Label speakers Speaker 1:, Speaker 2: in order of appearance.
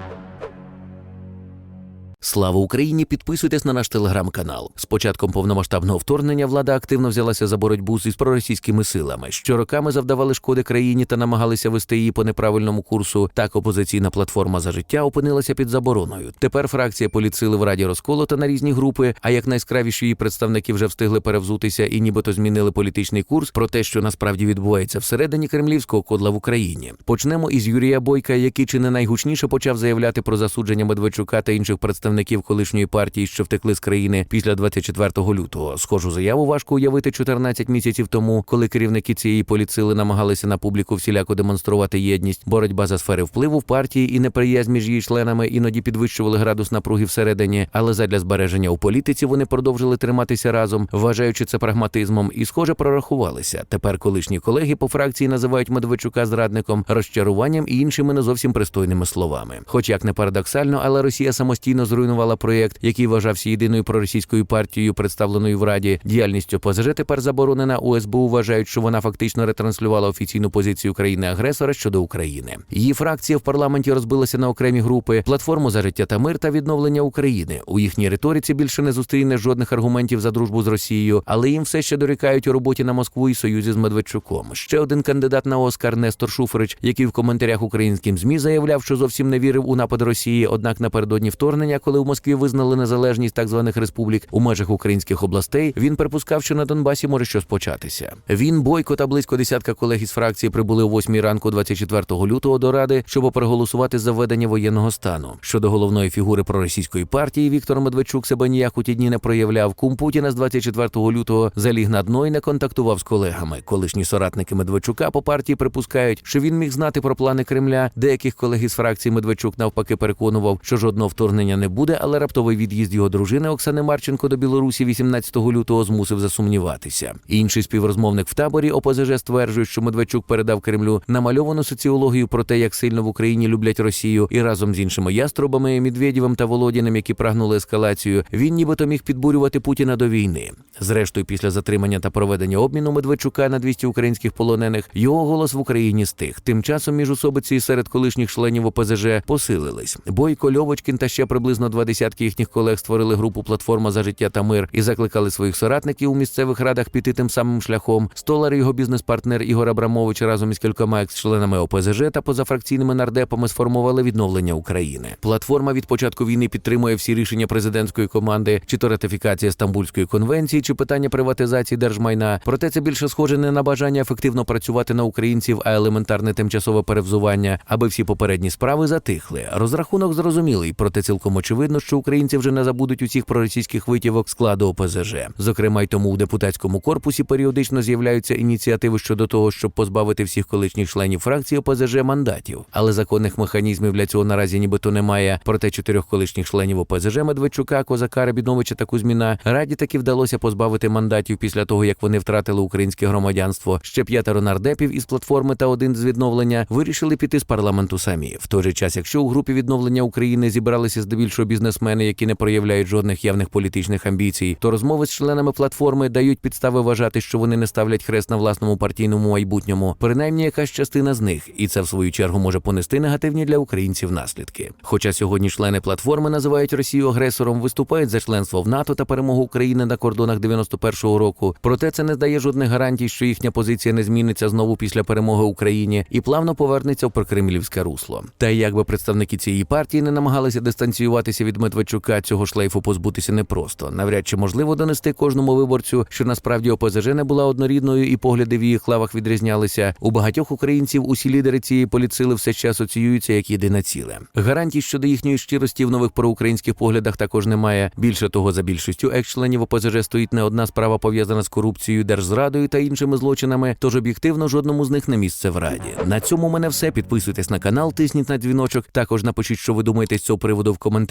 Speaker 1: you Слава Україні! Підписуйтесь на наш телеграм-канал. З початком повномасштабного вторгнення влада активно взялася за боротьбу з проросійськими силами, що роками завдавали шкоди країні та намагалися вести її по неправильному курсу. Так опозиційна платформа за життя опинилася під забороною. Тепер фракція поліцили в раді розколота на різні групи. А як найскравіші її представники вже встигли перевзутися і нібито змінили політичний курс про те, що насправді відбувається всередині кремлівського кодла в Україні. Почнемо із Юрія Бойка, який чи не найгучніше почав заявляти про засудження Медведчука та інших представників колишньої партії, що втекли з країни після 24 лютого. Схожу заяву важко уявити 14 місяців тому, коли керівники цієї поліцили намагалися на публіку всіляко демонструвати єдність, боротьба за сфери впливу в партії і неприязнь між її членами іноді підвищували градус напруги всередині, але задля збереження у політиці вони продовжили триматися разом, вважаючи це прагматизмом, і схоже прорахувалися. Тепер колишні колеги по фракції називають Медведчука зрадником, розчаруванням і іншими не зовсім пристойними словами. Хоч як не парадоксально, але Росія самостійно зруйнувала проєкт, який вважався єдиною проросійською партією, представленою в Раді. Діяльність ОПЗЖ тепер заборонена. У СБУ вважають, що вона фактично ретранслювала офіційну позицію країни-агресора щодо України. Її фракція в парламенті розбилася на окремі групи: платформу за життя та мир та відновлення України. У їхній риториці більше не зустріне жодних аргументів за дружбу з Росією, але їм все ще дорікають у роботі на Москву і союзі з Медведчуком. Ще один кандидат на Оскар Нестор Шуфрич, який в коментарях українським змі заявляв, що зовсім не вірив у напад Росії. Однак напередодні вторгнення, коли у Москві визнали незалежність так званих республік у межах українських областей, він припускав, що на Донбасі може щось початися. Він бойко та близько десятка колег із фракції прибули о 8 ранку 24 лютого до ради, щоб проголосувати за введення воєнного стану. Щодо головної фігури проросійської партії Віктор Медведчук себе ніяк у ті дні не проявляв. Кум Путіна з 24 лютого заліг на дно і не контактував з колегами. Колишні соратники Медведчука по партії припускають, що він міг знати про плани Кремля. Деяких колег із фракції Медведчук навпаки переконував, що жодного вторгнення не буде, але раптовий від'їзд його дружини Оксани Марченко до Білорусі 18 лютого змусив засумніватися. Інший співрозмовник в таборі ОПЗЖ стверджує, що Медведчук передав Кремлю намальовану соціологію про те, як сильно в Україні люблять Росію, і разом з іншими яструбами Медведєвим та Володіним, які прагнули ескалацію, він нібито міг підбурювати Путіна до війни. Зрештою, після затримання та проведення обміну Медведчука на 200 українських полонених, його голос в Україні стих. Тим часом міжусобиці серед колишніх членів ОПЗЖ посилились. Бойко Льовочкін та ще приблизно два десятки їхніх колег створили групу Платформа за життя та мир і закликали своїх соратників у місцевих радах піти тим самим шляхом. Столар, і його бізнес-партнер Ігор Абрамович разом із кількома екс-членами ОПЗЖ та позафракційними нардепами сформували відновлення України. Платформа від початку війни підтримує всі рішення президентської команди, чи то ратифікація Стамбульської конвенції, чи питання приватизації держмайна. Проте це більше схоже не на бажання ефективно працювати на українців, а елементарне тимчасове перевзування, аби всі попередні справи затихли. Розрахунок зрозумілий, проте цілком очевидно, що українці вже не забудуть усіх проросійських витівок складу ОПЗЖ. Зокрема, й тому в депутатському корпусі періодично з'являються ініціативи щодо того, щоб позбавити всіх колишніх членів фракції ОПЗЖ мандатів. Але законних механізмів для цього наразі нібито немає. Проте чотирьох колишніх членів ОПЗЖ Медведчука, Козака, Рабіновича та Кузьміна раді таки вдалося позбавити мандатів після того, як вони втратили українське громадянство. Ще п'ятеро нардепів із платформи та один з відновлення вирішили піти з парламенту самі. В той же час, якщо у групі відновлення України зібралися здебільшого бізнесмени, які не проявляють жодних явних політичних амбіцій, то розмови з членами платформи дають підстави вважати, що вони не ставлять хрест на власному партійному майбутньому, принаймні якась частина з них, і це в свою чергу може понести негативні для українців наслідки. Хоча сьогодні члени платформи називають Росію агресором, виступають за членство в НАТО та перемогу України на кордонах 91-го року. Проте це не дає жодних гарантій, що їхня позиція не зміниться знову після перемоги Україні і плавно повернеться в прокремлівське русло. Та якби представники цієї партії не намагалися дистанціюватися від Медведчука, цього шлейфу позбутися непросто. Навряд чи можливо донести кожному виборцю, що насправді ОПЗЖ не була однорідною і погляди в їх лавах відрізнялися. У багатьох українців усі лідери цієї поліцили все ще асоціюються як єдине ціле. Гарантій щодо їхньої щирості в нових проукраїнських поглядах також немає. Більше того, за більшістю екс-членів ОПЗЖ стоїть не одна справа пов'язана з корупцією, держзрадою та іншими злочинами. Тож об'єктивно жодному з них не місце в раді. На цьому мене все. Підписуйтесь на канал, тисніть на дзвіночок. Також напишіть, що ви думаєте з цього приводу в